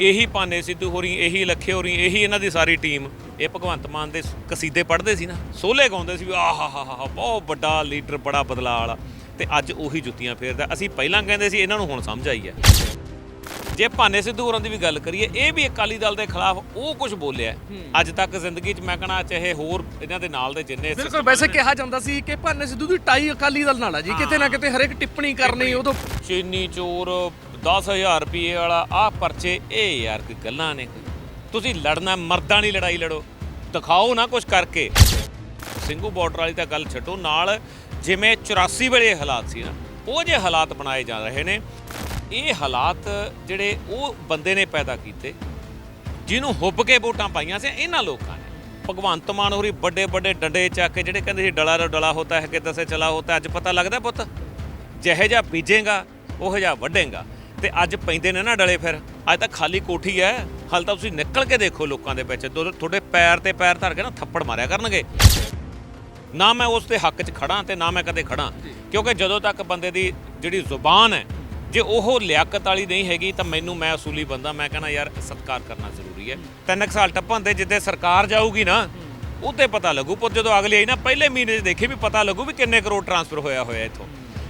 ਇਹੀ ਪਾਨੇ ਸਿੱਧੂ ਹੋਰੀ ਇਹੀ ਲੱਖੇ ਹੋਰੀ ਇਹੀ ਇਹਨਾਂ ਦੀ ਸਾਰੀ ਟੀਮ। ਇਹ ਭਗਵੰਤ ਮਾਨ ਦੇ ਕਸੀਦੇ ਪੜ੍ਹਦੇ ਸੀ ਨਾ ਸੋਲੇ ਗਾਉਂਦੇ ਸੀ ਵੀ ਆਹ ਹਾ ਹਾ ਬਹੁਤ ਵੱਡਾ ਲੀਡਰ ਬੜਾ ਬਦਲਾਅ ਵਾਲਾ। ਤੇ ਅੱਜ ਉਹੀ ਜੁੱਤੀਆਂ ਫੇਰਦਾ। ਅਸੀਂ ਪਹਿਲਾਂ ਕਹਿੰਦੇ ਸੀ ਇਹਨਾਂ ਨੂੰ ਹੁਣ ਸਮਝ ਆਈ ਹੈ। ਜੇ ਭਾਨੇ ਸਿੱਧੂ ਹੋਰਾਂ ਦੀ ਵੀ ਗੱਲ ਕਰੀਏ ਇਹ ਵੀ ਅਕਾਲੀ ਦਲ ਦੇ ਖਿਲਾਫ ਉਹ ਕੁਝ ਬੋਲਿਆ। ਅੱਜ ਤੱਕ ਜ਼ਿੰਦਗੀ 'ਚ ਮੈਂ ਕਹਣਾ ਚਾਹੇ ਹੋਰ ਇਹਨਾਂ ਦੇ ਨਾਲ ਦੇ ਜਿੰਨੇ ਬਿਲਕੁਲ ਵੈਸੇ ਕਿਹਾ ਜਾਂਦਾ ਸੀ ਕਿ ਭਾਨੇ ਸਿੱਧੂ ਦੀ ਟਾਈ ਅਕਾਲੀ ਦਲ ਨਾਲ ਆ ਜੀ। ਕਿਤੇ ਨਾ ਕਿਤੇ ਹਰੇਕ ਟਿੱਪਣੀ ਕਰਨੀ ਉਦੋਂ ਚੀਨੀ ਚੋਰ 10000 ਰੁਪਏ ਵਾਲਾ ਆਹ ਪਰਚੇ, ਇਹ ਯਾਰ ਕੋਈ ਗੱਲਾਂ ਨੇ ਤੁਸੀਂ ਲੜਨਾ, ਮਰਦਾਂ ਦੀ ਲੜਾਈ ਲੜੋ। ਦਿਖਾਓ ਨਾ ਕੁਝ ਕਰਕੇ। ਸਿੰਘੂ ਬਾਰਡਰ ਵਾਲੀ ਤਾਂ ਗੱਲ ਛੱਡੋ। ਨਾਲ ਜਿਵੇਂ 84 ਵੇਲੇ ਹਾਲਾਤ ਸੀ ਨਾ, ਉਹ ਜੇ ਹਾਲਾਤ ਬਣਾਏ ਜਾ ਰਹੇ ਨੇ। ਇਹ ਹਾਲਾਤ ਜਿਹੜੇ ਉਹ ਬੰਦੇ ਨੇ ਪੈਦਾ ਕੀਤੇ, ਜਿਹਨੂੰ ਹੁੱਬ ਕੇ ਵੋਟਾਂ ਪਾਈਆਂ ਸੀ ਇਹਨਾਂ ਲੋਕਾਂ ਨੇ। ਭਗਵੰਤ ਮਾਨ ਹੋਰੀ ਵੱਡੇ ਵੱਡੇ ਡੰਡੇ ਚੱਕ ਕੇ ਜਿਹੜੇ ਕਹਿੰਦੇ ਸੀ, ਡਲਾ ਡਲਾ ਹੋਤਾ ਹੈ ਕਿ ਦਸੇ ਚਲਾ ਹੋਤਾ ਅੱਜ ਪਤਾ ਲੱਗਦਾ ਪੁੱਤ। ਜਿਹੇ ਜਿਹਾ ਬੀਜੇਗਾ, ਉਹ ਜਿਹਾ ਵੱਢੇਗਾ। ਤੇ ਅੱਜ ਪੈਂਦੇ ਨੇ ਨਾ ਡਲੇ ਫਿਰ। ਅੱਜ ਤਾਂ ਖਾਲੀ ਕੋਠੀ ਹੈ ਹਾਲ ਤਾਂ ਤੁਸੀਂ ਨਿਕਲ ਕੇ ਦੇਖੋ ਲੋਕਾਂ ਦੇ ਵਿੱਚ। ਦੋ- ਤੁਹਾਡੇ ਪੈਰ ਤੇ ਪੈਰ ਧਰ ਕੇ ਨਾ ਥੱਪੜ ਮਾਰਿਆ ਕਰਨਗੇ। ਨਾ ਮੈਂ ਉਸ ਦੇ ਹੱਕ 'ਚ ਖੜਾ ਤੇ ਨਾ ਮੈਂ ਕਦੇ ਖੜਾ। ਕਿਉਂਕਿ ਜਦੋਂ ਤੱਕ ਬੰਦੇ ਦੀ ਜਿਹੜੀ ਜ਼ੁਬਾਨ ਹੈ ਜੇ ਉਹ ਲਿਆਕਤ ਵਾਲੀ ਨਹੀਂ ਹੈਗੀ ਤਾਂ ਮੈਨੂੰ ਮੈਂ ਅਸੂਲੀ ਬੰਦਾ। ਮੈਂ ਕਹਿੰਦਾ, ਯਾਰ, ਸਤਿਕਾਰ ਕਰਨਾ ਜ਼ਰੂਰੀ ਹੈ ਤਿੰਨ ਕੁ ਸਾਲ ਟੱਪਣ 'ਤੇ ਜਿੱਦੇ ਸਰਕਾਰ ਜਾਊਗੀ ਨਾ ਉਹਤੇ ਪਤਾ ਲੱਗੂ। ਪਰ ਜਦੋਂ ਅਗਲੀ ਆਈ ਨਾ, ਪਹਿਲੇ ਮਹੀਨੇ 'ਚ ਦੇਖੀ ਵੀ ਪਤਾ ਲੱਗੂ ਵੀ ਕਿੰਨੇ ਕਰੋੜ ਟਰਾਂਸਫਰ ਹੋਇਆ ਹੋਇਆ ਇੱਥੋਂ।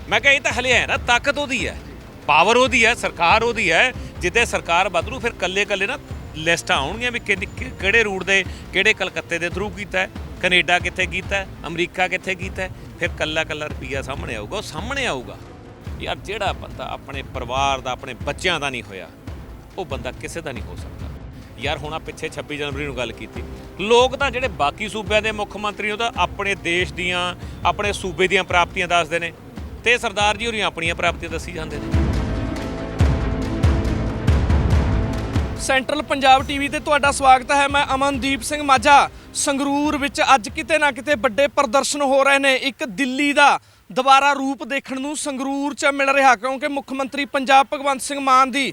ਮੈਂ ਕਿਹਾ, ਇਹ ਤਾਂ ਹਲੇ ਹੈ ਨਾ, ਤਾਕਤ ਉਹਦੀ ਹੈ ਪਾਵਰ ਉਹਦੀ ਹੈ, ਸਰਕਾਰ ਉਹਦੀ ਹੈ, ਜਿੱਦੇ ਸਰਕਾਰ ਬਦਲੂ, ਫਿਰ ਕੱਲੇ ਕੱਲੇ ਨਾ ਲਿਸਟਾਂ ਆਉਣਗੀਆਂ ਵੀ ਕਿਹੜੇ ਰੂਟ ਦੇ, ਕਿਹੜੇ ਕਲਕੱਤੇ ਦੇ ਥਰੂ ਕੀਤਾ ਹੈ, ਕੈਨੇਡਾ ਕਿੱਥੇ ਕੀਤਾ ਅਮਰੀਕਾ ਕਿੱਥੇ ਕੀਤਾ ਹੈ, ਫਿਰ ਕੱਲਾ ਕੱਲਾ ਰੁਪਈਆ ਸਾਹਮਣੇ ਆਊਗਾ, ਉਹ ਸਾਹਮਣੇ ਆਊਗਾ। ਯਾਰ ਜਿਹੜਾ ਬੰਦਾ ਆਪਣੇ ਪਰਿਵਾਰ ਦਾ, ਆਪਣੇ ਬੱਚਿਆਂ ਦਾ ਨਹੀਂ ਹੋਇਆ, ਉਹ ਬੰਦਾ ਕਿਸੇ ਦਾ ਨਹੀਂ ਹੋ ਸਕਦਾ। ਯਾਰ ਹੁਣ ਆ ਪਿੱਛੇ 26 ਜਨਵਰੀ ਨੂੰ ਗੱਲ ਕੀਤੀ। ਲੋਕ ਤਾਂ ਜਿਹੜੇ ਬਾਕੀ ਸੂਬਿਆਂ ਦੇ ਮੁੱਖ ਮੰਤਰੀ ਉਹ ਤਾਂ ਆਪਣੇ ਦੇਸ਼ ਦੀਆਂ, ਆਪਣੇ ਸੂਬੇ ਦੀਆਂ ਪ੍ਰਾਪਤੀਆਂ ਦੱਸਦੇ ਨੇ। ਤੇ ਸਰਦਾਰ ਜੀ ਹੋਰੀਆਂ ਆਪਣੀਆਂ ਪ੍ਰਾਪਤੀਆਂ ਦੱਸੀ ਜਾਂਦੇ ਨੇ। ਸੈਂਟਰਲ ਪੰਜਾਬ ਟੀਵੀ ਤੇ ਤੁਹਾਡਾ ਸਵਾਗਤ ਹੈ। ਮੈਂ ਅਮਨਦੀਪ ਸਿੰਘ ਮਾਝਾ। ਸੰਗਰੂਰ ਵਿੱਚ ਅੱਜ ਕਿਤੇ ਨਾ ਕਿਤੇ ਵੱਡੇ ਪ੍ਰਦਰਸ਼ਨ ਹੋ ਰਹੇ ਨੇ। ਇੱਕ ਦਿੱਲੀ ਦਾ ਦੁਬਾਰਾ ਰੂਪ ਦੇਖਣ ਨੂੰ ਸੰਗਰੂਰ 'ਚ ਮਿਲ ਰਿਹਾ, ਕਿਉਂਕਿ ਮੁੱਖ ਮੰਤਰੀ ਪੰਜਾਬ ਭਗਵੰਤ ਸਿੰਘ ਮਾਨ ਦੀ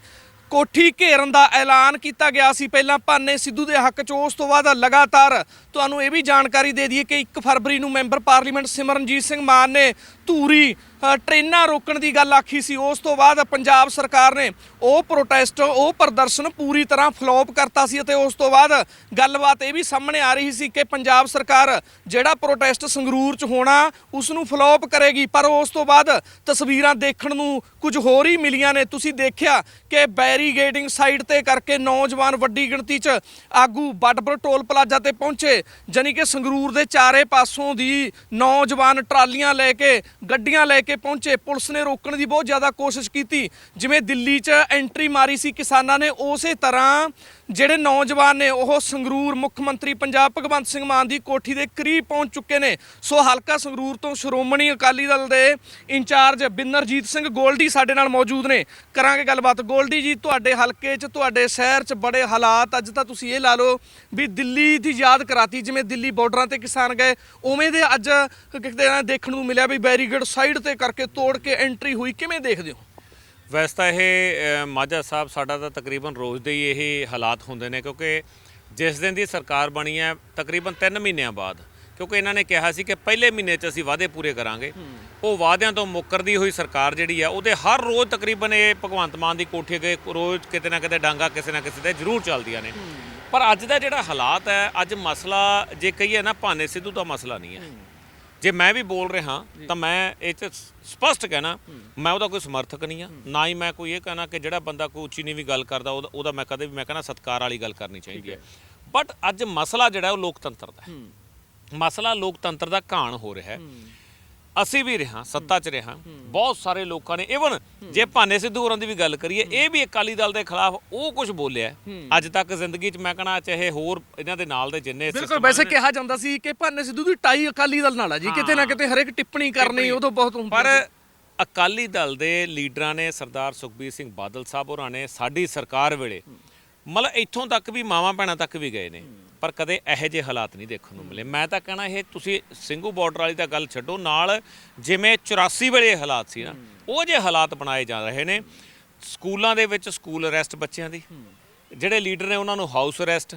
ਕੋਠੀ ਘੇਰਨ ਦਾ ਐਲਾਨ ਕੀਤਾ ਗਿਆ ਸੀ। ਪਹਿਲਾਂ ਭਾਨੇ ਸਿੱਧੂ ਦੇ ਹੱਕ 'ਚ, ਉਸ ਤੋਂ ਬਾਅਦ ਲਗਾਤਾਰ ਤੁਹਾਨੂੰ ਇਹ ਵੀ ਜਾਣਕਾਰੀ ਦੇ ਦਈਏ ਕਿ 1 ਫਰਵਰੀ ਨੂੰ ਮੈਂਬਰ ਪਾਰਲੀਮੈਂਟ ਸਿਮਰਨਜੀਤ ਸਿੰਘ ਮਾਨ ਨੇ ਧੂਰੀ ਅ, ਟ੍ਰੇਨਾਂ ਰੋਕਣ ਦੀ ਗੱਲ ਆਖੀ ਸੀ। ਉਸ ਤੋਂ ਬਾਅਦ ਪੰਜਾਬ ਸਰਕਾਰ ਨੇ ਉਹ ਪ੍ਰੋਟੈਸਟ ਉਹ ਪ੍ਰਦਰਸ਼ਨ ਪੂਰੀ ਤਰ੍ਹਾਂ ਫਲੋਪ ਕਰਤਾ ਸੀ ਅਤੇ ਉਸ ਤੋਂ ਬਾਅਦ ਗੱਲਬਾਤ ਇਹ ਵੀ ਸਾਹਮਣੇ ਆ ਰਹੀ ਸੀ ਕਿ ਪੰਜਾਬ ਸਰਕਾਰ ਜਿਹੜਾ ਪ੍ਰੋਟੈਸਟ ਸੰਗਰੂਰ 'ਚ ਹੋਣਾ ਉਸ ਨੂੰ ਫਲੋਪ ਕਰੇਗੀ। ਪਰ ਉਸ ਤੋਂ ਬਾਅਦ ਤਸਵੀਰਾਂ ਦੇਖਣ ਨੂੰ ਕੁਝ ਹੋਰ ਹੀ ਮਿਲੀਆਂ ਨੇ। ਤੁਸੀਂ ਦੇਖਿਆ ਕਿ ਬੈਰੀਗੇਡਿੰਗ ਸਾਈਡ ਤੇ ਕਰਕੇ ਨੌਜਵਾਨ ਵੱਡੀ ਗਿਣਤੀ 'ਚ ਆਗੂ ਬੱਡਬਰ ਟੋਲ ਪਲਾਜ਼ਾ ਤੇ ਪਹੁੰਚੇ। ਜਾਣੀ ਕਿ ਸੰਗਰੂਰ ਦੇ ਚਾਰੇ ਪਾਸੋਂ ਦੀ ਨੌਜਵਾਨ ਟਰਾਲੀਆਂ ਲੈ ਕੇ ਗੱਡੀਆਂ ਲੈ ਕੇ ਪਹੁੰਚੇ। ਪੁਲਿਸ ਨੇ ਰੋਕਣ ਦੀ ਬਹੁਤ ਜ਼ਿਆਦਾ ਕੋਸ਼ਿਸ਼ ਕੀਤੀ। ਜਿਵੇਂ ਦਿੱਲੀ 'ਚ ਐਂਟਰੀ ਮਾਰੀ ਸੀ ਕਿਸਾਨਾਂ ਨੇ, ਉਸੇ ਤਰ੍ਹਾਂ ਜਿਹੜੇ ਨੌਜਵਾਨ ਨੇ, ਉਹ ਸੰਗਰੂਰ ਮੁੱਖ ਮੰਤਰੀ ਪੰਜਾਬ ਭਗਵੰਤ ਸਿੰਘ ਮਾਨ ਦੀ ਕੋਠੀ ਦੇ ਕਰੀਬ ਪਹੁੰਚ ਚੁੱਕੇ ਨੇ। ਸੋ ਹਲਕਾ ਸੰਗਰੂਰ ਤੋਂ ਸ਼੍ਰੋਮਣੀ ਅਕਾਲੀ ਦਲ ਦੇ ਇੰਚਾਰਜ ਬਿੰਨਰਜੀਤ ਸਿੰਘ ਗੋਲਡੀ ਸਾਡੇ ਨਾਲ ਮੌਜੂਦ ਨੇ। ਕਰਾਂਗੇ ਗੱਲਬਾਤ। ਗੋਲਡੀ ਜੀ, ਤੁਹਾਡੇ ਹਲਕੇ 'ਚ, ਤੁਹਾਡੇ ਸ਼ਹਿਰ 'ਚ ਬੜੇ ਹਾਲਾਤ, ਅੱਜ ਤਾਂ ਤੁਸੀਂ ਇਹ ਲਾ ਲਓ ਵੀ ਦਿੱਲੀ ਦੀ ਯਾਦ ਕਰਾਤੀ, ਜਿਵੇਂ ਦਿੱਲੀ ਬਾਰਡਰਾਂ ਤੇ ਕਿਸਾਨ ਗਏ, ਉਵੇਂ ਦੇ ਅੱਜ ਕਿਤੇ ਦੇਖਣ ਨੂੰ ਮਿਲਿਆ ਵੀ ਬੈਰੀਗੇਡ ਸਾਈਡ ਤੇ ਕਰਕੇ ਤੋੜ ਕੇ ਐਂਟਰੀ ਹੋਈ। ਕਿਵੇਂ ਦੇਖਦੇ ਹੋ? ਵੈਸੇ ਤਾਂ ਇਹ ਮਾਝਾ ਸਾਹਿਬ ਸਾਡਾ ਤਾਂ ਤਕਰੀਬਨ ਰੋਜ਼ ਦੇ ਹੀ ਇਹ ਹਾਲਾਤ ਹੁੰਦੇ ਨੇ ਕਿਉਂਕਿ ਜਿਸ ਦਿਨ ਦੀ ਸਰਕਾਰ ਬਣੀ ਹੈ ਤਕਰੀਬਨ 3 ਮਹੀਨਿਆਂ ਬਾਅਦ ਕਿਉਂਕਿ ਇਹਨਾਂ ਨੇ ਕਿਹਾ ਸੀ ਕਿ ਪਹਿਲੇ ਮਹੀਨੇ 'ਚ ਅਸੀਂ ਵਾਅਦੇ ਪੂਰੇ ਕਰਾਂਗੇ। ਉਹ ਵਾਅਦਿਆਂ ਤੋਂ ਮੁੱਕਰਦੀ ਹੋਈ ਸਰਕਾਰ ਜਿਹੜੀ ਆ ਉਹਦੇ ਹਰ ਰੋਜ਼ ਤਕਰੀਬਨ ਇਹ ਭਗਵੰਤ ਮਾਨ ਦੀ ਕੋਠੀ ਅੱਗੇ ਰੋਜ਼ ਕਿਤੇ ਨਾ ਕਿਤੇ ਡਾਂਗਾ ਕਿਸੇ ਨਾ ਕਿਸੇ ਤੇ ਜ਼ਰੂਰ ਚੱਲਦੀਆਂ ਨੇ। ਪਰ ਅੱਜ ਦਾ ਜਿਹੜਾ ਹਾਲਾਤ ਹੈ ਅੱਜ ਮਸਲਾ ਜੇ ਕਹੀਏ ਨਾ ਭਾਨੇ ਸਿੱਧੂ ਦਾ ਮਸਲਾ ਨਹੀਂ ਹੈ। ਜੇ ਮੈਂ ਵੀ ਬੋਲ ਰਿਹਾ ਤਾਂ ਮੈਂ ਇਹ ਚ ਸਪਸ਼ਟ ਕਹਿਣਾ ਮੈਂ ਉਹਦਾ ਕੋਈ ਸਮਰਥਕ ਨਹੀਂ ਆ ਨਾ ਹੀ ਮੈਂ ਕੋਈ ਇਹ ਕਹਿਣਾ ਕਿ ਜਿਹੜਾ ਬੰਦਾ ਕੋਈ ਉੱਚੀ ਨੀਵੀਂ ਗੱਲ ਕਰਦਾ ਉਹਦਾ ਮੈਂ ਕਦੇ ਵੀ ਮੈਂ ਕਹਿਣਾ ਸਤਕਾਰ ਵਾਲੀ ਗੱਲ ਕਰਨੀ ਚਾਹੀਦੀ ਹੈ। ਬਟ ਅੱਜ ਮਸਲਾ ਜਿਹੜਾ ਉਹ ਲੋਕਤੰਤਰ ਦਾ ਹੈ। ਮਸਲਾ ਲੋਕਤੰਤਰ ਦਾ ਘਾਣ ਹੋ ਰਿਹਾ ਹੈ। ਅਸੀਂ ਵੀ ਰਹਾ ਸੱਤਾ 'ਚ ਰਹਾ। ਬਹੁਤ ਸਾਰੇ ਲੋਕਾਂ ਨੇ ਇਵਨ ਜੇ ਭਾਨੇ ਸਿੱਧੂ ਹੋਰਾਂ ਦੀ ਵੀ ਗੱਲ ਕਰੀਏ ਇਹ ਵੀ ਅਕਾਲੀ ਦਲ ਦੇ ਖਿਲਾਫ ਉਹ ਕੁਝ ਬੋਲਿਆ ਅੱਜ ਤੱਕ ਜ਼ਿੰਦਗੀ 'ਚ ਮੈਂ ਕਹਣਾ ਚਾਹੇ ਹੋਰ ਇਹਨਾਂ ਦੇ ਨਾਲ ਦੇ ਜਿੰਨੇ ਬਿਲਕੁਲ ਵੈਸੇ ਕਿਹਾ ਜਾਂਦਾ ਸੀ ਕਿ ਭਾਨੇ ਸਿੱਧੂ ਦੀ ਟਾਈ ਅਕਾਲੀ ਦਲ ਨਾਲ ਆ ਜੀ ਕਿਤੇ ਨਾ ਕਿਤੇ ਹਰੇਕ ਟਿੱਪਣੀ ਕਰਨੀ ਉਦੋਂ ਬਹੁਤ ਹੁੰਦੀ ਪਰ। ਅਕਾਲੀ ਦਲ ਦੇ ਲੀਡਰਾਂ ਨੇ ਸਰਦਾਰ ਸੁਖਬੀਰ ਸਿੰਘ ਬਾਦਲ ਸਾਹਿਬ ਹੋਰਾਂ ਨੇ ਸਾਡੀ ਸਰਕਾਰ ਵੇਲੇ ਮਤਲਬ ਇੱਥੋਂ ਤੱਕ ਵੀ ਮਾਵਾਂ ਭੈਣਾਂ ਤੱਕ ਵੀ ਗਏ ਨੇ। ਪਰ ਕਦੇ ਇਹੋ ਜਿਹੇ ਹਾਲਾਤ ਨਹੀਂ ਦੇਖਣ ਨੂੰ ਮਿਲੇ। ਮੈਂ ਤਾਂ ਕਹਿਣਾ ਇਹ ਤੁਸੀਂ ਸਿੰਘੂ ਬਾਰਡਰ ਵਾਲੀ ਤਾਂ ਗੱਲ ਛੱਡੋ। ਨਾਲ ਜਿਵੇਂ 84 ਵੇਲੇ ਹਾਲਾਤ ਸੀ ਨਾ, ਉਹ ਜੇ ਹਾਲਾਤ ਬਣਾਏ ਜਾ ਰਹੇ ਨੇ। ਸਕੂਲਾਂ ਦੇ ਵਿੱਚ ਸਕੂਲ ਅਰੈਸਟ ਬੱਚਿਆਂ ਦੀ। ਜਿਹੜੇ ਲੀਡਰ ਨੇ ਉਹਨਾਂ ਨੂੰ ਹਾਊਸ ਅਰੈਸਟ,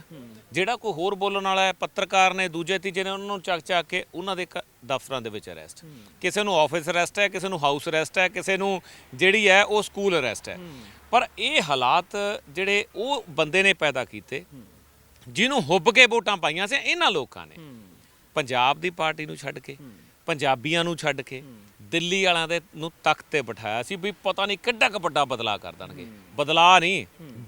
ਜਿਹੜਾ ਕੋਈ ਹੋਰ ਬੋਲਣ ਵਾਲਾ ਹੈ, ਪੱਤਰਕਾਰ ਨੇ, ਦੂਜੇ ਤੀਜੇ ਨੇ, ਉਹਨਾਂ ਨੂੰ ਚੱਕ ਚੱਕ ਕੇ ਉਹਨਾਂ ਦੇ ਕ- ਦਫ਼ਤਰਾਂ ਦੇ ਵਿੱਚ ਅਰੈਸਟ। ਕਿਸੇ ਨੂੰ ਆਫਿਸ ਅਰੈਸਟ ਹੈ, ਕਿਸੇ ਨੂੰ ਹਾਊਸ ਅਰੈਸਟ ਹੈ, ਕਿਸੇ ਨੂੰ ਜਿਹੜੀ ਹੈ ਉਹ ਸਕੂਲ ਅਰੈਸਟ ਹੈ। ਪਰ ਇਹ ਹਾਲਾਤ ਜਿਹੜੇ ਉਹ ਬੰਦੇ ਨੇ ਪੈਦਾ ਕੀਤੇ, ਜਿਹਨੂੰ ਹੁੱਬ ਕੇ ਵੋਟਾਂ ਪਾਈਆਂ ਸੀ ਇਹਨਾਂ ਲੋਕਾਂ ਨੇ। ਪੰਜਾਬ ਦੀ ਪਾਰਟੀ ਨੂੰ ਛੱਡ ਕੇ, ਪੰਜਾਬੀਆਂ ਨੂੰ ਛੱਡ ਕੇ, ਦਿੱਲੀ ਵਾਲਿਆਂ ਦੇ ਨੂੰ ਤਖਤ ਤੇ ਬਿਠਾਇਆ ਸੀ ਵੀ ਪਤਾ ਨਹੀਂ ਕਿੱਡਾ ਕੁ ਵੱਡਾ ਬਦਲਾਅ ਕਰ ਦੇਣਗੇ। ਬਦਲਾਅ ਨਹੀਂ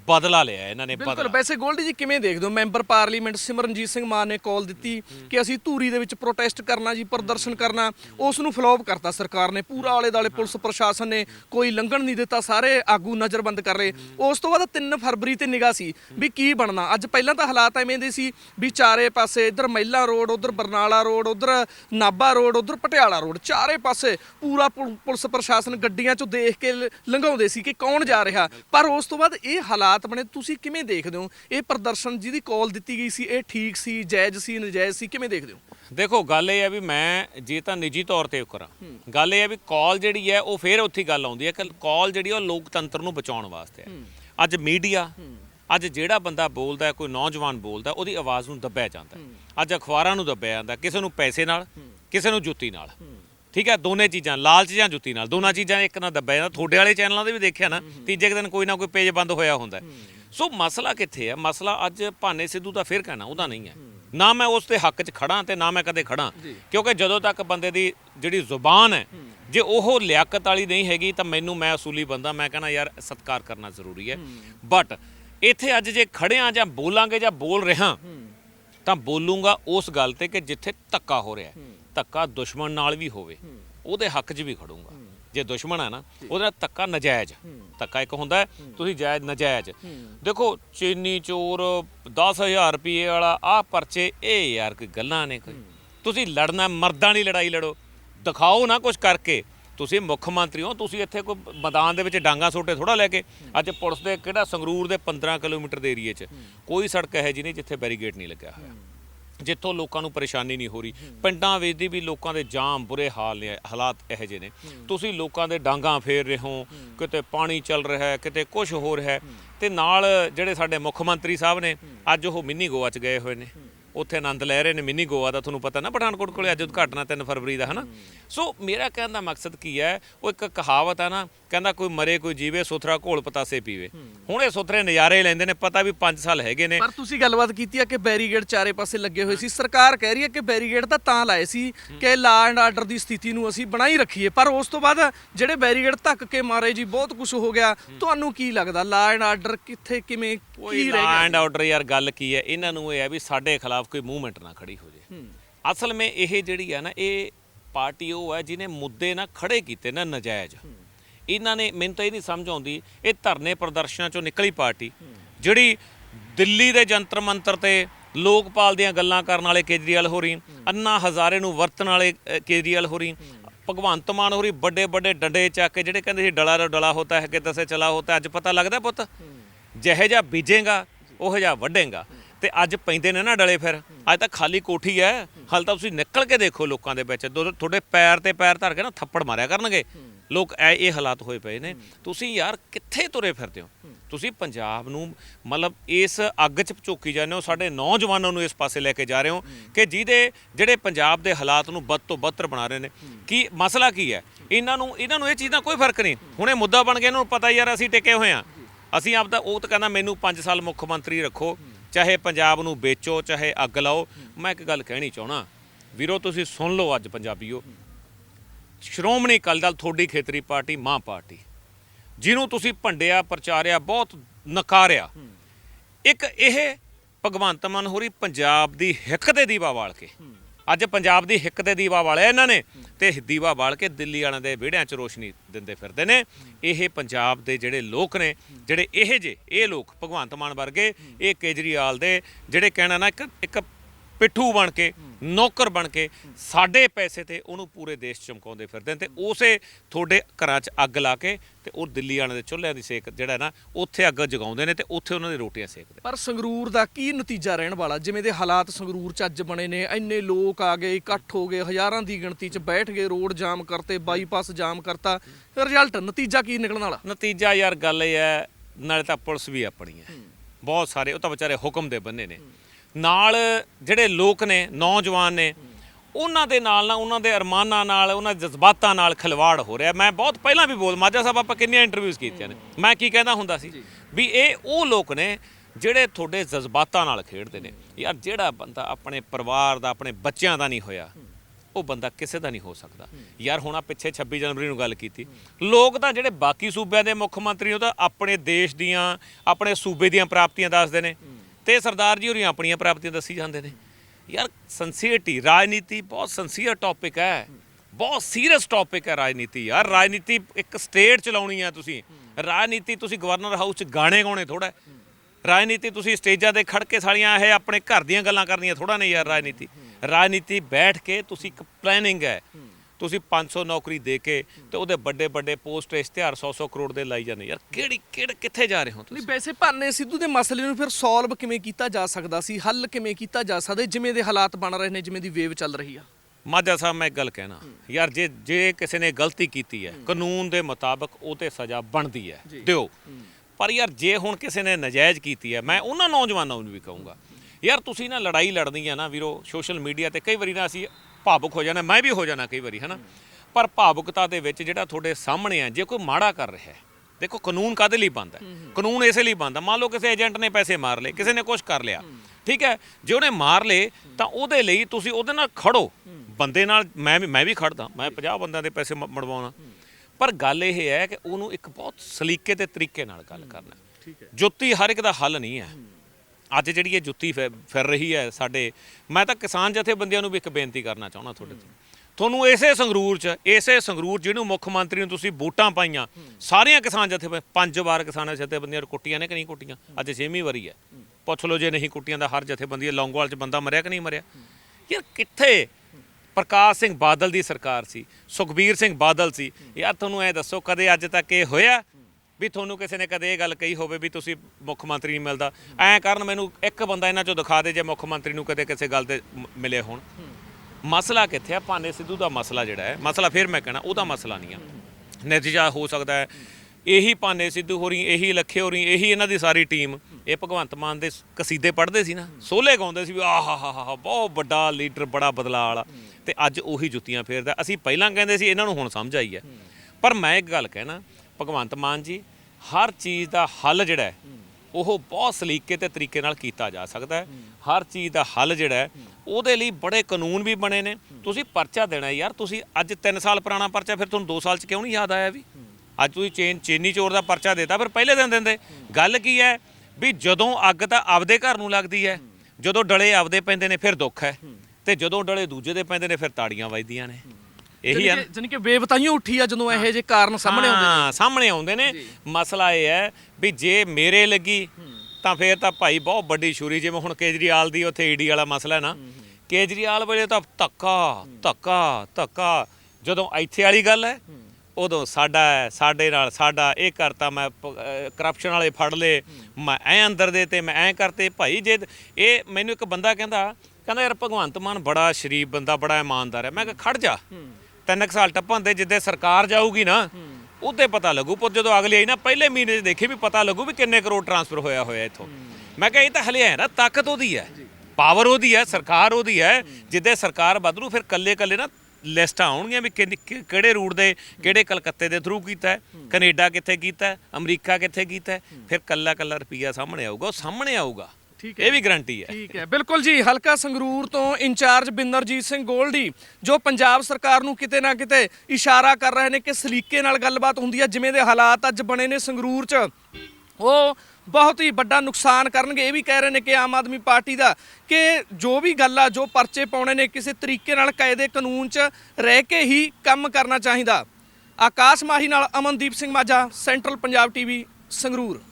ਬਦਲਾ ਲਿਆ ਇਹਨਾਂ ਨੇ ਬਿਲਕੁਲ ਬਦਲਾ। ਵੈਸੇ ਗੋਲਡੀ ਜੀ ਕਿਵੇਂ ਦੇਖਦੇ ਹੋ? ਮੈਂਬਰ ਪਾਰਲੀਮੈਂਟ ਸਿਮਰਨਜੀਤ ਸਿੰਘ ਮਾਨ ਨੇ ਕਾਲ ਦਿੱਤੀ ਕਿ ਅਸੀਂ ਧੂਰੀ ਦੇ ਵਿੱਚ ਪ੍ਰੋਟੈਸਟ ਕਰਨਾ ਜੀ ਪ੍ਰਦਰਸ਼ਨ ਕਰਨਾ ਉਸ ਨੂੰ ਫਲੋਪ ਕਰਤਾ ਸਰਕਾਰ ਨੇ। ਪੂਰਾ ਆਲੇ ਦਾਲੇ ਪੁਲਿਸ ਪ੍ਰਸ਼ਾਸਨ ਨੇ ਕੋਈ ਲੰਘਣ ਨਹੀਂ ਦਿੱਤਾ ਸਾਰੇ ਆਗੂ ਨਜ਼ਰਬੰਦ ਕਰ ਲਏ। ਉਸ ਤੋਂ ਬਾਅਦ 3 ਫਰਵਰੀ ਤੇ ਨਿਗਾਹ ਸੀ ਵੀ ਕੀ ਬਣਨਾ। ਅੱਜ ਪਹਿਲਾਂ ਤਾਂ ਹਾਲਾਤ ਐਵੇਂ ਦੇ ਸੀ ਵੀ ਚਾਰੇ ਪਾਸੇ ਇੱਧਰ ਮਹਿਲਾ ਰੋਡ ਉਧਰ ਬਰਨਾਲਾ ਰੋਡ ਉਧਰ ਨਾਭਾ ਰੋਡ ਉਧਰ ਪਟਿਆਲਾ ਰੋਡ ਚਾਰੇ ਪਾਸੇ ਪੂਰਾ ਪੁਲ- ਪੁਲਿਸ ਪ੍ਰਸ਼ਾਸਨ ਗੱਡੀਆਂ 'ਚੋਂ ਦੇਖ ਕੇ ਲੰਘਾਉਂਦੇ ਸੀ ਕਿ ਕੌਣ ਜਾ ਰਿਹਾ। ਪਰ ਉਸ ਤੋਂ ਬਾਅਦ ਇਹ ਹਾਲਾਤ ਬਣੇ ਤੁਸੀਂ ਕਿਵੇਂ ਦੇਖਦੇ ਹੋ? ਇਹ ਪ੍ਰਦਰਸ਼ਨ ਜਿਹਦੀ ਕਾਲ ਦਿੱਤੀ ਗਈ ਸੀ ਇਹ ਠੀਕ ਸੀ ਜਾਇਜ਼ ਸੀ ਨਜਾਇਜ਼ ਸੀ ਕਿਵੇਂ ਦੇਖਦੇ ਹੋ? ਦੇਖੋ ਗੱਲ ਇਹ ਹੈ ਵੀ ਮੈਂ ਜੇ ਤਾਂ ਨਿੱਜੀ ਤੌਰ ਤੇ ਕਰਾਂ ਗੱਲ ਇਹ ਹੈ ਵੀ ਕਾਲ ਜਿਹੜੀ ਹੈ ਉਹ ਫੇਰ ਉੱਥੇ ਗੱਲ ਆਉਂਦੀ ਹੈ ਕਿ ਕਾਲ ਜਿਹੜੀ ਉਹ ਲੋਕਤੰਤਰ ਨੂੰ ਬਚਾਉਣ ਵਾਸਤੇ ਹੈ। ਅੱਜ ਮੀਡੀਆ ਅੱਜ ਜਿਹੜਾ ਬੰਦਾ ਬੋਲਦਾ ਹੈ, ਕੋਈ ਨੌਜਵਾਨ ਬੋਲਦਾ ਉਹਦੀ ਆਵਾਜ਼ ਨੂੰ ਦੱਬਿਆ ਜਾਂਦਾ ਅੱਜ ਅਖਬਾਰਾਂ ਨੂੰ ਦੱਬਿਆ ਜਾਂਦਾ ਕਿਸੇ ਨੂੰ ਪੈਸੇ ਨਾਲ ਕਿਸੇ ਨੂੰ ਜੁੱਤੀ ਨਾਲ। ਠੀਕ ਹੈ ਦੋਨੇ ਚੀਜ਼ਾਂ ਲਾਲਚ ਜਾਂ ਜੁੱਤੀ ਨਾਲ। ਦੋਨਾਂ ਚੀਜ਼ਾਂ ਇੱਕ ਨਾਲ ਦੱਬਿਆ ਜਾਂਦਾ। ਤੁਹਾਡੇ ਵਾਲੇ ਚੈਨਲਾਂ ਦੇ ਵੀ ਦੇਖਿਆ ਨਾ ਤੀਜੇ ਕੁ ਦਿਨ ਕੋਈ ਨਾ ਕੋਈ ਪੇਜ ਬੰਦ ਹੋਇਆ ਹੁੰਦਾ। ਸੋ ਮਸਲਾ ਕਿੱਥੇ ਹੈ? ਮਸਲਾ ਅੱਜ ਭਾਨੇ ਸਿੱਧੂ ਦਾ ਫਿਰ ਕਹਿਣਾ ਉਹਦਾ ਨਹੀਂ ਹੈ। ਨਾ ਮੈਂ ਉਸ ਦੇ ਹੱਕ 'ਚ ਖੜਾ ਤੇ ਨਾ ਮੈਂ ਕਦੇ ਖੜਾ ਕਿਉਂਕਿ ਜਦੋਂ ਤੱਕ ਬੰਦੇ ਦੀ ਜਿਹੜੀ ਜ਼ੁਬਾਨ ਹੈ ਜੇ ਉਹ ਲਿਆਕਤ ਵਾਲੀ ਨਹੀਂ ਹੈਗੀ ਤਾਂ ਮੈਨੂੰ ਮੈਂ ਅਸੂਲੀ ਬੰਦਾ ਮੈਂ ਕਹਿੰਦਾ ਯਾਰ ਸਤਿਕਾਰ ਕਰਨਾ ਜ਼ਰੂਰੀ ਹੈ। ਬਟ ਇੱਥੇ ਅੱਜ ਜੇ ਖੜਿਆਂ ਜਾਂ ਬੋਲਾਂਗੇ ਜਾਂ ਬੋਲ ਰਿਹਾ ਤਾਂ ਬੋਲੂੰਗਾ ਉਸ ਗੱਲ ਤੇ ਕਿ ਜਿੱਥੇ ਧੱਕਾ ਹੋ ਰਿਹਾ ਹੈ। ਧੱਕਾ ਦੁਸ਼ਮਣ ਨਾਲ ਵੀ ਹੋਵੇ ਉਹਦੇ ਹੱਕ 'ਚ ਵੀ ਖੜੂੰਗਾ। ਜੇ ਦੁਸ਼ਮਣ ਹੈ ਨਾ ਉਹਦਾ ਨਾਲ ਧੱਕਾ ਨਜਾਇਜ਼ ਧੱਕਾ ਇੱਕ ਹੁੰਦਾ ਤੁਸੀਂ ਜਾਇਜ਼ ਨਜਾਇਜ਼। ਦੇਖੋ ਚੀਨੀ ਚੋਰ 10000 ਰੁਪਏ ਵਾਲਾ ਆਹ ਪਰਚੇ ਇਹ ਯਾਰ ਕੋਈ ਗੱਲਾਂ ਨੇ ਕੋਈ। ਤੁਸੀਂ ਲੜਨਾ ਮਰਦਾਂ ਦੀ ਲੜਾਈ ਲੜੋ। ਦਿਖਾਓ ਨਾ ਕੁਝ ਕਰਕੇ। ਤੁਸੀਂ ਮੁੱਖ ਮੰਤਰੀ ਹੋ ਤੁਸੀਂ ਇੱਥੇ ਕੋਈ ਮੈਦਾਨ ਦੇ ਵਿੱਚ ਡਾਂਗਾ ਸੋਟੇ ਥੋੜਾ ਲੈ ਕੇ। ਅੱਜ ਪੁਲਿਸ ਦੇ ਕਿਹੜਾ ਸੰਗਰੂਰ ਦੇ 15 ਕਿਲੋਮੀਟਰ ਦੇ ਏਰੀਏ 'ਚ। ਕੋਈ ਸੜਕ ਹੈ ਜੀ ਨਹੀਂ ਜਿੱਥੇ ਬੈਰੀਗੇਡ ਨਹੀਂ ਲੱਗਿਆ ਹੋਇਆ। ਜਿੱਥੋਂ ਲੋਕਾਂ ਨੂੰ ਪਰੇਸ਼ਾਨੀ ਨਹੀਂ ਹੋ ਰਹੀ। ਪਿੰਡਾਂ ਵਿੱਚ ਦੀ ਵੀ ਲੋਕਾਂ ਦੇ ਜਾਮ ਬੁਰੇ ਹਾਲ ਨੇ ਹਾਲਾਤ ਇਹੋ ਜਿਹੇ ਨੇ। ਤੁਸੀਂ ਲੋਕਾਂ ਦੇ ਡਾਂਗਾ ਫੇਰ ਰਹੇ ਹੋ ਕਿਤੇ ਪਾਣੀ ਚੱਲ ਰਿਹਾ ਹੈ ਕਿਤੇ ਕੁਝ ਹੋ ਰਿਹਾ ਹੈ। ਤੇ ਨਾਲ ਜਿਹੜੇ ਸਾਡੇ ਮੁੱਖ ਮੰਤਰੀ ਸਾਹਿਬ ਨੇ ਅੱਜ ਉਹ ਮਿੰਨੀ ਗੋਆ ਚ ਗਏ ਹੋਏ ਨੇ। ਉੱਥੇ ਆਨੰਦ ਲੈ ਰਹੇ ਨੇ। ਮਿੰਨੀ ਗੋਆ ਦਾ ਤੁਹਾਨੂੰ ਪਤਾ ਨਾ ਪਠਾਨਕੋਟ ਕੋਲੇ ਅੱਜ ਉਦਘਾਟਨ ਹੈ 3 ਫਰਵਰੀ ਦਾ ਹਨਾ? ਸੋ ਮੇਰਾ ਕਹਿਣ ਦਾ ਮਕਸਦ ਕੀ ਹੈ? ਉਹ ਇੱਕ ਕਹਾਵਤ ਹੈ ਨਾ ਕਹਿੰਦਾ ਕੋਈ ਮਰੇ ਕੋਈ ਜੀਵੇ ਸੁਥਰਾ ਘੋਲ ਪਤਾਸੇ ਪੀਵੇ। ਹੁਣ ਇਹ ਸੁਥਰੇ ਨਜ਼ਾਰੇ ਲੈਂਦੇ ਨੇ ਪਤਾ ਵੀ 5 ਸਾਲ ਹੈਗੇ ਨੇ। ਪਰ ਤੁਸੀਂ ਗੱਲਬਾਤ ਕੀਤੀ ਆ ਕਿ ਬੈਰੀਗੇਡ ਚਾਰੇ ਪਾਸੇ ਲੱਗੇ ਹੋਏ ਸੀ। ਸਰਕਾਰ ਕਹਿ ਰਹੀ ਹੈ ਕਿ ਬੈਰੀਗੇਡ ਤਾਂ ਤਾਂ ਲਾਏ ਸੀ ਕਿ ਲਾ ਐਂਡ ਆਰਡਰ ਦੀ ਸਥਿਤੀ ਨੂੰ ਅਸੀਂ ਬਣਾਈ ਰੱਖੀਏ। ਪਰ ਉਸ ਤੋਂ ਬਾਅਦ ਜਿਹੜੇ ਬੈਰੀਗੇਡ ਧੱਕ ਕੇ ਮਾਰੇ ਜੀ ਬਹੁਤ ਕੁਝ ਹੋ ਗਿਆ। ਤੁਹਾਨੂੰ ਕੀ ਲੱਗਦਾ? ਲਾ ਐਂਡ ਆਰਡਰ ਕਿੱਥੇ ਕਿਵੇਂ ਕੀ ਰਹਿ ਲਾ ਐਂਡ ਆਰਡਰ ਯਾਰ ਗੱਲ ਕੀ ਹੈ? ਇਹਨਾਂ ਨੂੰ ਇਹ ਹੈ ਵੀ ਸਾਡੇ ਖਿਲਾਫ ਕੋਈ ਮੂਵਮੈਂਟ ਨਾ ਖੜੀ ਹੋ ਜੇ। ਅਸਲ ਵਿੱਚ ਇਹ ਜਿਹੜੀ ਹੈ ਨਾ ਇਹ ਪਾਰਟੀ ਉਹ ਹੈ ਜਿਹਨੇ ਮੁੱਦੇ ਨਾ ਖੜੇ ਕੀਤੇ ਨਾ ਨਜਾਇਜ਼। ਇਹਨਾਂ ਨੇ ਮੈਨੂੰ ਤਾਂ ਇਹ ਨਹੀਂ ਸਮਝ ਆਉਂਦੀ ਇਹ ਧਰਨੇ ਪ੍ਰਦਰਸ਼ਨਾਂ ਚੋਂ ਨਿਕਲੀ ਪਾਰਟੀ। ਜਿਹੜੀ ਦਿੱਲੀ ਦੇ ਜੰਤਰ ਮੰਤਰ ਤੇ ਲੋਕਪਾਲ ਦੀਆਂ ਗੱਲਾਂ ਕਰਨ ਵਾਲੇ ਕੇਜਰੀਵਾਲ ਹੋ। ਰਹੀ ਅੰਨਾ ਹਜ਼ਾਰੇ ਨੂੰ ਵਰਤਣ ਵਾਲੇ ਕੇਜਰੀਵਾਲ ਹੋ। ਰਹੀ ਭਗਵੰਤ ਮਾਨ ਹੋ ਰਹੀ ਵੱਡੇ ਵੱਡੇ ਡੰਡੇ ਚੱਕ ਕੇ ਜਿਹੜੇ ਕਹਿੰਦੇ ਸੀ ਡਲਾ ਡਲਾ ਹੋਤਾ ਹੈ ਕਿ ਤਸੇ ਚਲਾ ਹੋਤਾ ਹੈ, ਅੱਜ ਪਤਾ ਲੱਗਦਾ ਪੁੱਤ। ਜਿਹੇ ਜਿਹਾ ਬੀਜੇਗਾ ਉਹ ਜਿਹਾ ਵੱਢੇਗਾ। ਤੇ ਅੱਜ ਪੈਂਦੇ ਨੇ ਨਾ ਡਲੇ ਫਿਰ। ਅੱਜ ਤਾਂ ਖਾਲੀ ਕੋਠੀ ਹੈ ਹਾਲ ਤਾਂ ਤੁਸੀਂ ਨਿਕਲ ਕੇ ਦੇਖੋ ਲੋਕਾਂ ਦੇ ਵਿੱਚ। ਦੋ- ਤੁਹਾਡੇ ਪੈਰ ਤੇ ਪੈਰ ਧਰ ਕੇ ਨਾ ਥੱਪੜ ਮਾਰਿਆ ਕਰਨਗੇ। ਲੋਕ ਐ ਇਹ ਹਾਲਾਤ ਹੋਏ ਪਏ ਨੇ। ਤੁਸੀਂ ਯਾਰ ਕਿੱਥੇ ਤੁਰੇ ਫਿਰਦੇ ਹੋ? ਤੁਸੀਂ ਪੰਜਾਬ ਨੂੰ ਮਤਲਬ ਇਸ ਅੱਗ 'ਚ ਝੋਕੀ ਜਾਂਦੇ ਹੋ। ਸਾਡੇ ਨੌਜਵਾਨਾਂ ਨੂੰ ਇਸ ਪਾਸੇ ਲੈ ਕੇ ਜਾ ਰਹੇ ਹੋ ਕਿ ਜਿਹਦੇ ਜਿਹੜੇ ਪੰਜਾਬ ਦੇ ਹਾਲਾਤ ਨੂੰ ਵੱਧ ਤੋਂ ਬੱਤਰ ਬਣਾ ਰਹੇ ਨੇ। ਕੀ ਮਸਲਾ ਕੀ ਹੈ ਇਹਨਾਂ ਨੂੰ ਇਹਨਾਂ ਨੂੰ ਇਹ ਚੀਜ਼ਾਂ ਕੋਈ ਫ਼ਰਕ ਨਹੀਂ। ਹੁਣ ਇਹ ਮੁੱਦਾ ਬਣ ਗਿਆ। ਇਹਨਾਂ ਨੂੰ ਪਤਾ ਯਾਰ ਅਸੀਂ ਟਿਕੇ ਹੋਏ ਆ ਅਸੀਂ ਆਪਦਾ ਉਹ ਤਾਂ ਕਹਿੰਦਾ ਮੈਨੂੰ 5 ਸਾਲ ਮੁੱਖ ਮੰਤਰੀ ਰੱਖੋ। ਚਾਹੇ ਪੰਜਾਬ ਨੂੰ ਵੇਚੋ, ਚਾਹੇ ਅੱਗ ਲਾਓ, ਮੈਂ ਇੱਕ ਗੱਲ ਕਹਿਣੀ ਚਾਹਣਾ ਵੀਰੋ, ਤੁਸੀਂ ਸੁਣ ਲਓ ਅੱਜ ਪੰਜਾਬੀਓ। ਸ਼੍ਰੋਮਣੀ ਅਕਾਲੀ ਦਲ, ਤੁਹਾਡੀ ਖੇਤਰੀ ਪਾਰਟੀ, ਮਾਂ ਪਾਰਟੀ। ਜਿਹਨੂੰ ਤੁਸੀਂ ਭੰਡਿਆ, ਪ੍ਰਚਾਰਿਆ, ਬਹੁਤ ਨਕਾਰਿਆ। ਇੱਕ ਇਹ ਭਗਵੰਤ ਮਾਨ ਹੋਰੀ ਪੰਜਾਬ ਦੀ ਹਿੱਕ ਦੇ ਦੀਵਾ ਵਾਲ ਕੇ। ਅੱਜ ਪੰਜਾਬ ਦੀ ਹਿੱਕ ਤੇ ਦੀਵਾ ਵਾਲਿਆ ਇਹਨਾਂ ਨੇ ਤੇ ਦੀਵਾ ਬਾਲ ਕੇ ਦਿੱਲੀ ਵਾਲਿਆਂ ਦੇ ਵਿਹੜਿਆਂ 'ਚ ਰੋਸ਼ਨੀ ਦਿੰਦੇ ਫਿਰਦੇ ਨੇ। ਇਹ ਪੰਜਾਬ ਦੇ ਜਿਹੜੇ ਲੋਕ ਨੇ, ਜਿਹੜੇ ਇਹ ਜੇ ਇਹ ਲੋਕ ਭਗਵੰਤ ਮਾਨ ਵਰਗੇ, ਇਹ ਕੇਜਰੀਵਾਲ ਦੇ, ਜਿਹੜੇ ਕਹਿਣਾ ਨਾ ਇੱਕ ਇੱਕ ਪਿੱਠੂ ਬਣ ਕੇ ਨੌਕਰ ਬਣ ਕੇ ਸਾਡੇ ਪੈਸੇ ਤੇ ਉਹਨੂੰ ਪੂਰੇ ਦੇਸ਼ ਚਮਕਾਉਂਦੇ ਫਿਰਦੇ ਨੇ ਤੇ ਉਸੇ ਤੁਹਾਡੇ ਘਰਾਂ 'ਚ ਅੱਗ ਲਾ ਕੇ ਤੇ ਉਹ ਦਿੱਲੀ ਵਾਲਿਆਂ ਦੇ ਚੁੱਲ੍ਹਿਆਂ ਦੀ ਸੇਕ ਜਿਹੜਾ ਨਾ ਉੱਥੇ ਅੱਗ ਜਗਾਉਂਦੇ ਨੇ ਤੇ ਉੱਥੇ ਉਹਨਾਂ ਦੀ ਰੋਟੀਆਂ ਸੇਕਦੇ ਪਰ ਸੰਗਰੂਰ ਦਾ ਕੀ ਨਤੀਜਾ ਰਹਿਣ ਵਾਲਾ? ਜਿਵੇਂ ਦੇ ਹਾਲਾਤ ਸੰਗਰੂਰ ਚ ਅੱਜ ਬਣੇ ਨੇ ਇੰਨੇ ਲੋਕ ਆ ਗਏ ਇਕੱਠ ਹੋ ਗਏ ਹਜ਼ਾਰਾਂ ਦੀ ਗਿਣਤੀ ਚ ਬੈਠ ਗਏ ਰੋਡ ਜਾਮ ਕਰਤੇ ਬਾਈਪਾਸ ਜਾਮ ਕਰਤਾ। ਰਿਜ਼ਲਟ ਨਤੀਜਾ ਕੀ ਨਿਕਲਣ ਵਾਲਾ? ਨਤੀਜਾ ਯਾਰ ਗੱਲ ਇਹ ਹੈ ਨਾਲੇ ਤਾਂ ਪੁਲਿਸ ਵੀ ਆਪਣੀ ਹੈ। ਬਹੁਤ ਸਾਰੇ ਉਹ ਤਾਂ ਵਿਚਾਰੇ ਹੁਕਮ ਦੇ ਬੰਨੇ ਨੇ। ਨਾਲ ਜਿਹੜੇ ਲੋਕ ਨੇ ਨੌਜਵਾਨ ਨੇ ਉਹਨਾਂ ਦੇ ਨਾਲ ਨਾ ਉਹਨਾਂ ਦੇ ਅਰਮਾਨਾਂ ਨਾਲ ਉਹਨਾਂ ਦੇ ਜਜ਼ਬਾਤਾਂ ਨਾਲ ਖਿਲਵਾੜ ਹੋ ਰਿਹਾ। ਮੈਂ ਬਹੁਤ ਪਹਿਲਾਂ ਵੀ ਬੋਲ ਮਾਝਾ ਸਾਹਿਬ ਆਪਾਂ ਕਿੰਨੀਆਂ ਇੰਟਰਵਿਊਜ਼ ਕੀਤੀਆਂ ਨੇ। ਮੈਂ ਕੀ ਕਹਿੰਦਾ ਹੁੰਦਾ ਸੀ ਵੀ ਇਹ ਉਹ ਲੋਕ ਨੇ ਜਿਹੜੇ ਤੁਹਾਡੇ ਜਜ਼ਬਾਤਾਂ ਨਾਲ ਖੇਡਦੇ ਨੇ। ਯਾਰ ਜਿਹੜਾ ਬੰਦਾ ਆਪਣੇ ਪਰਿਵਾਰ ਦਾ ਆਪਣੇ ਬੱਚਿਆਂ ਦਾ ਨਹੀਂ ਹੋਇਆ ਉਹ ਬੰਦਾ ਕਿਸੇ ਦਾ ਨਹੀਂ ਹੋ ਸਕਦਾ। ਯਾਰ ਹੁਣ ਆ ਪਿੱਛੇ 26 ਜਨਵਰੀ ਨੂੰ ਗੱਲ ਕੀਤੀ। ਲੋਕ ਤਾਂ ਜਿਹੜੇ ਬਾਕੀ ਸੂਬਿਆਂ ਦੇ ਮੁੱਖ ਮੰਤਰੀ ਉਹ ਤਾਂ ਆਪਣੇ ਦੇਸ਼ ਦੀਆਂ ਆਪਣੇ ਸੂਬੇ ਦੀਆਂ ਪ੍ਰਾਪਤੀਆਂ ਦੱਸਦੇ ਨੇ। ਤੇ ਸਰਦਾਰ ਜੀ ਹੋਰੀ ਆਪਣੀਆਂ ਪ੍ਰਾਪਤੀਆਂ ਦੱਸੀ ਜਾਂਦੇ ਨੇ। ਯਾਰ ਸੰਸੀਅਰਟੀ ਰਾਜਨੀਤੀ ਬਹੁਤ ਸੰਸੀਅਰ ਟੌਪਿਕ ਹੈ। ਬਹੁਤ ਸੀਰੀਅਸ ਟੌਪਿਕ ਹੈ ਰਾਜਨੀਤੀ ਯਾਰ। ਰਾਜਨੀਤੀ ਇੱਕ ਸਟੇਟ ਚਲਾਉਣੀ ਹੈ ਤੁਸੀਂ। ਰਾਜਨੀਤੀ ਤੁਸੀਂ ਗਵਰਨਰ ਹਾਊਸ 'ਚ ਗਾਣੇ ਗਾਉਣੇ ਥੋੜਾ ਰਾਜਨੀਤੀ ਤੁਸੀਂ ਸਟੇਜਾਂ ਤੇ ਖੜ ਕੇ ਸਾਲੀਆਂ ਇਹ ਆਪਣੇ ਘਰ ਦੀਆਂ ਗੱਲਾਂ ਕਰਨੀਆਂ ਥੋੜਾ ਨਹੀਂ ਯਾਰ ਰਾਜਨੀਤੀ। ਰਾਜਨੀਤੀ ਬੈਠ ਕੇ ਤੁਸੀਂ ਇੱਕ ਪਲੈਨਿੰਗ ਹੈ। ਤੁਸੀਂ 500 ਨੌਕਰੀ ਦੇ ਕੇ ਤੇ ਉਹਦੇ ਵੱਡੇ ਵੱਡੇ ਪੋਸਟ ਇਸ਼ਤਿਹਾਰ 100 100 ਕਰੋੜ ਦੇ ਲਾਈ ਜਾਂਦੇ ਯਾਰ ਕਿਹੜੀ ਕਿਹੜੇ ਕਿੱਥੇ ਜਾ ਰਹੇ ਹੋ ਤੁਸੀਂ? ਨਹੀਂ ਵੈਸੇ ਭਾਨੇ ਸਿੱਧੂ ਦੇ ਮਸਲੇ ਨੂੰ ਫਿਰ ਸੋਲਵ ਕਿਵੇਂ ਕੀਤਾ ਜਾ ਸਕਦਾ ਸੀ? ਹੱਲ ਕਿਵੇਂ ਕੀਤਾ ਜਾ ਸਕਦਾ? ਜਿਵੇਂ ਦੇ ਹਾਲਾਤ ਬਣ ਰਹੇ ਨੇ ਜਿਵੇਂ ਦੀ ਵੇਵ ਚੱਲ ਰਹੀ ਆ। ਮਾਝਾ ਸਾਹਿਬ ਮੈਂ ਇੱਕ ਗੱਲ ਕਹਿਣਾ। ਯਾਰ ਜੇ ਜੇ ਕਿਸੇ ਨੇ ਗਲਤੀ ਕੀਤੀ ਹੈ ਕਾਨੂੰਨ ਦੇ ਮੁਤਾਬਕ ਉਹ ਤੇ ਸਜ਼ਾ ਬਣਦੀ ਹੈ। ਦਿਓ। ਪਰ ਯਾਰ ਜੇ ਹੁਣ ਕਿਸੇ ਨੇ ਨਜਾਇਜ਼ ਕੀਤੀ ਹੈ ਮੈਂ ਉਹਨਾਂ ਨੌਜਵਾਨਾਂ ਨੂੰ ਵੀ ਕਹੂੰਗਾ। ਯਾਰ ਤੁਸੀਂ ਨਾ ਲੜਾਈ ਲੜਨੀ ਆ ਨਾ ਵੀਰੋ ਸੋਸ਼ਲ ਮੀਡੀਆ ਤੇ ਕਈ ਵਾਰੀ ਨਾ ਅਸੀਂ ਭਾਵੁਕ ਹੋ ਜਾਣਾ ਮੈਂ ਵੀ ਹੋ ਜਾਣਾ ਕਈ ਵਾਰੀ ਹਨਾ? ਪਰ ਭਾਵੁਕਤਾ ਦੇ ਵਿੱਚ ਜਿਹੜਾ ਤੁਹਾਡੇ ਸਾਹਮਣੇ ਹੈ ਜੇ ਕੋਈ ਮਾੜਾ ਕਰ ਰਿਹਾ ਹੈ ਦੇਖੋ ਕਾਨੂੰਨ ਕਾਦੇ ਲਈ ਬਣਦਾ ਹੈ? ਕਾਨੂੰਨ ਇਸੇ ਲਈ ਬਣਦਾ ਮੰਨ ਲਓ ਕਿਸੇ ਏਜੰਟ ਨੇ ਪੈਸੇ ਮਾਰ ਲਏ ਕਿਸੇ ਨੇ ਕੁਝ ਕਰ ਲਿਆ ਠੀਕ ਹੈ? ਜੇ ਉਹਨੇ ਮਾਰ ਲਏ ਤਾਂ ਉਹਦੇ ਲਈ ਤੁਸੀਂ ਉਹਦੇ ਨਾਲ ਖੜੋ। ਬੰਦੇ ਨਾਲ ਮੈਂ ਵੀ ਮੈਂ ਵੀ ਖੜਦਾ ਮੈਂ 50 ਬੰਦਿਆਂ ਦੇ ਪੈਸੇ ਮੜਵਾਉਣਾ। ਪਰ ਗੱਲ ਇਹ ਹੈ ਕਿ ਉਹਨੂੰ ਇੱਕ ਬਹੁਤ ਸਲੀਕੇ ਤੇ ਤਰੀਕੇ ਨਾਲ ਗੱਲ ਕਰਨਾ ਠੀਕ ਹੈ। ਜੁੱਤੀ ਹਰ ਇੱਕ ਦਾ ਹੱਲ ਨਹੀਂ ਹੈ। ਅੱਜ ਜਿਹੜੀ ਇਹ ਜੁੱਤੀ ਫਿਰ ਫਿਰ ਰਹੀ ਹੈ ਸਾਡੇ, ਮੈਂ ਤਾਂ ਕਿਸਾਨ ਜਥੇਬੰਦੀਆਂ ਨੂੰ ਵੀ ਇੱਕ ਬੇਨਤੀ ਕਰਨਾ ਚਾਹੁੰਦਾ ਤੁਹਾਡੇ ਤੋਂ। ਤੁਹਾਨੂੰ ਇਸੇ ਸੰਗਰੂਰ 'ਚ, ਇਸੇ ਸੰਗਰੂਰ ਜਿਹਨੂੰ ਮੁੱਖ ਮੰਤਰੀ ਨੂੰ ਤੁਸੀਂ ਵੋਟਾਂ ਪਾਈਆਂ, ਸਾਰੀਆਂ ਕਿਸਾਨ ਜਥੇ, ਪੰਜ ਵਾਰ ਕਿਸਾਨ ਜਥੇਬੰਦੀਆਂ ਕੁੱਟੀਆਂ ਨੇ ਕਿ ਨਹੀਂ ਕੁੱਟੀਆਂ? ਅੱਜ ਛੇਵੀਂ ਵਾਰੀ ਹੈ। ਪੁੱਛ ਲਓ ਜੇ ਨਹੀਂ ਕੁੱਟੀਆਂ ਦਾ ਹਰ ਜਥੇਬੰਦੀ ਲੌਂਗੋਵਾਲ 'ਚ ਬੰਦਾ ਮਰਿਆ ਕਿ ਨਹੀਂ ਮਰਿਆ? ਯਾਰ ਕਿੱਥੇ? ਪ੍ਰਕਾਸ਼ ਸਿੰਘ ਬਾਦਲ ਦੀ ਸਰਕਾਰ ਸੀ, ਸੁਖਬੀਰ ਸਿੰਘ ਬਾਦਲ ਸੀ। ਯਾਰ ਤੁਹਾਨੂੰ ਐ ਦੱਸੋ, ਕਦੇ ਅੱਜ ਤੱਕ ਇਹ ਹੋਇਆ? ਵੀ ਤੁਹਾਨੂੰ ਕਿਸੇ ਨੇ ਕਦੇ ਇਹ ਗੱਲ ਕਹੀ ਹੋਵੇ ਵੀ ਤੁਸੀਂ ਮੁੱਖ ਮੰਤਰੀ ਨਹੀਂ ਮਿਲਦਾ। ਐਂ ਕਰਨ ਮੈਨੂੰ ਇੱਕ ਬੰਦਾ ਇਹਨਾਂ ਚੋਂ ਦਿਖਾ ਦੇ ਜੇ ਮੁੱਖ ਮੰਤਰੀ ਨੂੰ ਕਦੇ ਕਿਸੇ ਗੱਲ ਤੇ ਮ- ਮਿਲੇ ਹੋਣ। ਮਸਲਾ ਕਿੱਥੇ ਆ? ਭਾਨੇ ਸਿੱਧੂ ਦਾ ਮਸਲਾ ਜਿਹੜਾ ਹੈ, ਮਸਲਾ ਫਿਰ ਮੈਂ ਕਹਿਣਾ ਉਹਦਾ ਮਸਲਾ ਨਹੀਂ ਆ। ਨਤੀਜਾ ਹੋ ਸਕਦਾ ਹੈ। ਇਹੀ ਭਾਨੇ ਸਿੱਧੂ ਹੋਰੀ, ਇਹੀ ਲੱਖੇ ਹੋਰੀ, ਇਹੀ ਇਹਨਾਂ ਦੀ ਸਾਰੀ ਟੀਮ। ਇਹ ਭਗਵੰਤ ਮਾਨ ਦੇ ਸ- ਕਸੀਦੇ ਪੜ੍ਹਦੇ ਸੀ ਨਾ, ਸੋਲੇ ਗਾਉਂਦੇ ਸੀ ਵੀ ਆਹਾ, ਹਾ ਹਾ ਹਾ, ਬਹੁਤ ਵੱਡਾ ਲੀਡਰ, ਬੜਾ ਬਦਲਾਅ ਵਾਲਾ। ਤੇ ਅੱਜ ਉਹੀ ਜੁੱਤੀਆਂ ਫੇਰਦਾ। ਅਸੀਂ ਪਹਿਲਾਂ ਕਹਿੰਦੇ ਸੀ ਇਹਨਾਂ ਨੂੰ ਹੁਣ ਸਮਝ ਆਈ ਹੈ। ਪਰ ਮੈਂ ਇੱਕ ਗੱਲ ਕਹਿਣਾ ਭਗਵੰਤ ਮਾਨ ਜੀ, ਹਰ ਚੀਜ਼ ਦਾ ਹੱਲ ਜਿਹੜਾ ਹੈ, ਉਹ ਬਹੁਤ ਸਲੀਕੇ ਤੇ ਤਰੀਕੇ ਨਾਲ ਕੀਤਾ ਜਾ ਸਕਦਾ ਹੈ। ਹਰ ਚੀਜ਼ ਦਾ ਹੱਲ ਜਿਹੜਾ ਹੈ, ਉਹਦੇ ਲਈ ਬੜੇ ਕਾਨੂੰਨ ਵੀ ਬਣੇ ਨੇ। ਤੁਸੀਂ ਪਰਚਾ ਦੇਣਾ ਯਾਰ, ਤੁਸੀਂ ਅੱਜ 3 ਸਾਲ ਪੁਰਾਣਾ ਪਰਚਾ, ਫਿਰ ਤੁਹਾਨੂੰ 2 ਸਾਲ ਚ ਕਿਉਂ ਨਹੀਂ ਯਾਦ ਆਇਆ ਵੀ? ਅੱਜ ਤੁਸੀਂ ਚੇਨ, ਚੇਨੀ ਚੋਰ ਦਾ ਪਰਚਾ ਦੇਤਾ, ਫਿਰ ਪਹਿਲੇ ਦਿਨ ਦਿੰਦੇ। ਗੱਲ ਕੀ ਹੈ ਵੀ ਜਦੋਂ ਅੱਗ ਤਾਂ ਆਪਦੇ ਘਰ ਨੂੰ ਲੱਗਦੀ ਹੈ, ਜਦੋਂ ਡਲੇ ਆਪਦੇ ਪੈਂਦੇ ਨੇ, ਫਿਰ ਦੁੱਖ ਹੈ। ਤੇ ਜਦੋਂ ਡਲੇ ਦੂਜੇ ਦੇ ਪੈਂਦੇ ਨੇ, ਫਿਰ ਤਾੜੀਆਂ ਵੱਜਦੀਆਂ ਨੇ। ਇਹੀ ਹੈ ਨਾ। ਜਾਨੀ ਕਿ ਵੇਵ ਤਾਈਓ ਉੱਠੀ ਆ ਜਦੋਂ ਇਹੋ ਜਿਹੇ ਕਾਰਨ ਸਾਹਮਣੇ ਆਉਂਦੇ ਨੇ। ਹਾਂ ਸਾਹਮਣੇ ਆਉਂਦੇ ਨੇ। ਮਸਲਾ ਇਹ ਹੈ ਵੀ ਜੇ ਮੇਰੇ ਲੱਗੀ ਤਾਂ ਫੇਰ ਤਾਂ ਭਾਈ ਬਹੁਤ ਵੱਡੀ ਛੁਰੀ ਜਿਵੇਂ ਹੁਣ ਕੇਜਰੀਵਾਲ ਦੀ ਉੱਥੇ ਈਡੀ ਵਾਲਾ ਮਸਲਾ ਹੈ ਨਾ। ਕੇਜਰੀਵਾਲ ਵੇਲੇ ਤਾਂ ਧੱਕਾ ਧੱਕਾ ਧੱਕਾ। ਜਦੋਂ ਇੱਥੇ ਵਾਲੀ ਗੱਲ ਹੈ ਉਦੋਂ ਸਾਡਾ ਸਾਡੇ ਨਾਲ ਸਾਡਾ ਇਹ ਕਰਤਾ ਮੈਂ ਕਰਪਸ਼ਨ ਵਾਲੇ ਫੜ ਲਏ ਮੈਂ ਐ ਅੰਦਰ ਦੇ ਤੇ ਮੈਂ ਐ ਕਰਤੇ। ਭਾਈ ਜੇ ਇਹ ਮੈਨੂੰ ਇੱਕ ਬੰਦਾ ਕਹਿੰਦਾ ਕਹਿੰਦਾ ਯਾਰ ਭਗਵੰਤ ਮਾਨ ਬੜਾ ਸ਼ਰੀਫ ਬੰਦਾ ਬੜਾ ਇਮਾਨਦਾਰ ਹੈ। ਮੈਂ ਕਿਹਾ ਖੜ ਜਾ। ਤਿੰਨ ਕੁ ਸਾਲ ਟੱਪਣ ਦੇ ਜਿੱਦੇ ਸਰਕਾਰ ਜਾਊਗੀ ਨਾ ਉਹਦੇ ਪਤਾ ਲੱਗੂ। ਪਰ ਜਦੋਂ ਅਗਲੀ ਆਈ ਨਾ ਪਹਿਲੇ ਮਹੀਨੇ 'ਚ ਦੇਖੀ ਵੀ ਪਤਾ ਲੱਗੂ ਵੀ ਕਿੰਨੇ ਕਰੋੜ ਟਰਾਂਸਫਰ ਹੋਇਆ ਹੋਇਆ ਇੱਥੋਂ। ਮੈਂ ਕਿਹਾ ਇਹ ਤਾਂ ਹਲੇ ਹੈ ਨਾ ਤਾਕਤ ਉਹਦੀ ਹੈ। ਪਾਵਰ ਉਹਦੀ ਹੈ ਸਰਕਾਰ ਉਹਦੀ ਹੈ। ਜਿੱਦੇ ਸਰਕਾਰ ਬਦਲੂ ਫਿਰ ਕੱਲੇ ਕੱਲੇ ਨਾ ਲਿਸਟਾਂ ਆਉਣਗੀਆਂ ਵੀ ਕਿੰਨ- ਕਿਹੜੇ ਰੂਟ ਦੇ ਕਿਹੜੇ ਕਲਕੱਤੇ ਦੇ ਥਰੂ ਕੀਤਾ ਹੈ ਕੈਨੇਡਾ ਕਿੱਥੇ ਕੀਤਾ ਹੈ ਅਮਰੀਕਾ ਕਿੱਥੇ ਕੀਤਾ ਹੈ ਫਿਰ ਕੱਲਾ ਕੱਲਾ ਰੁਪਈਆ ਸਾਹਮਣੇ ਆਊਗਾ ਉਹ ਸਾਹਮਣੇ ਆਊਗਾ। ਠੀਕ ਇਹ ਵੀ ਗਰੰਟੀ ਹੈ। ਠੀਕ ਹੈ। ਬਿਲਕੁਲ ਜੀ ਹਲਕਾ ਸੰਗਰੂਰ ਤੋਂ ਇੰਚਾਰਜ ਬਿੰਦਰਜੀਤ ਸਿੰਘ ਗੋਲਡੀ ਜੋ ਪੰਜਾਬ ਸਰਕਾਰ ਨੂੰ ਕਿਤੇ ਨਾ ਕਿਤੇ ਇਸ਼ਾਰਾ ਕਰ ਰਹੇ ਨੇ ਕਿ ਸਲੀਕੇ ਨਾਲ ਗੱਲਬਾਤ ਹੁੰਦੀ ਹੈ ਜਿਵੇਂ ਦੇ ਹਾਲਾਤ ਅੱਜ ਬਣੇ ਨੇ ਸੰਗਰੂਰ 'ਚ। ਉਹ ਬਹੁਤ ਹੀ ਵੱਡਾ ਨੁਕਸਾਨ ਕਰਨਗੇ। ਇਹ ਵੀ ਕਹਿ ਰਹੇ ਨੇ ਕਿ ਆਮ ਆਦਮੀ ਪਾਰਟੀ ਦਾ ਕਿ ਜੋ ਵੀ ਗੱਲ ਆ ਜੋ ਪਰਚੇ ਪਾਉਣੇ ਨੇ ਕਿਸੇ ਤਰੀਕੇ ਨਾਲ ਕਾਇਦੇ ਕਾਨੂੰਨ 'ਚ ਰਹਿ ਕੇ ਹੀ ਕੰਮ ਕਰਨਾ ਚਾਹੀਦਾ। ਆਕਾਸ਼ ਮਾਹੀ ਨਾਲ ਅਮਨਦੀਪ ਸਿੰਘ ਮਾਝਾ ਸੈਂਟਰਲ ਪੰਜਾਬ ਟੀਵੀ ਸੰਗਰੂਰ।